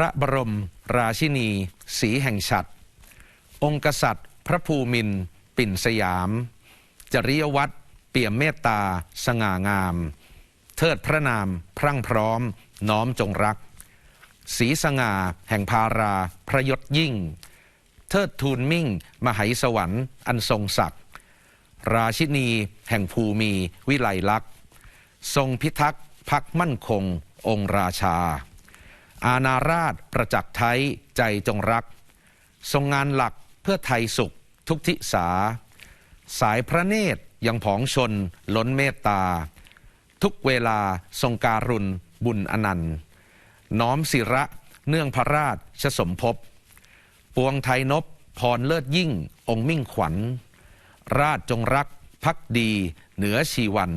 พระบรม ราชินี สีแห่งฉัตรองค์กษัตริย์ พระภูมิน ปิ่นสยาม จริยวัตรเปี่ยมเมตตา สง่างาม เทิดพระนาม พรั่งพร้อม น้อมจงรัก สีสง่า แห่งพารา พระยศยิ่ง เทิดทูลมิ่ง มหัยสวรรค์ อันทรงศักดิ์ ราชินี แห่งภูมีวิไลลักษณ์ ทรงพิทักษ์พักมั่นคง องค์ราชา อาณาราชประจักษ์ไทยใจจงรัก ทรงงานหลักเพื่อไทยสุขทุกทิสาสายพระเนตรยังผองชนล้นเมตตา ทุกเวลาทรงการุณบุญอนันต์ น้อมศิระเนื่องพระราชชสมภพปวงไทยนบพรเลิศยิ่ง องค์มิ่งขวัญ ราชจงรักพักดี เหนือชีวัน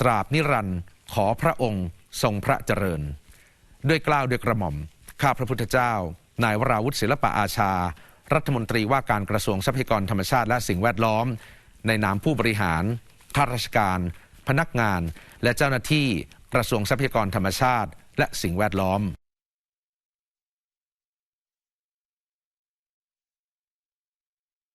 ตราบนิรันดร์ขอพระองค์ทรงพระเจริญ ด้วยกล้าวด้วยกระหม่อม ข้าพระพุทธเจ้า นายวราวุฒิศิลปะอาชา รัฐมนตรีว่าการกระทรวงทรัพยากรธรรมชาติและสิ่งแวดล้อม ในนามผู้บริหาร ข้าราชการ พนักงาน และเจ้าหน้าที่กระทรวงทรัพยากรธรรมชาติ และสิ่งแวดล้อม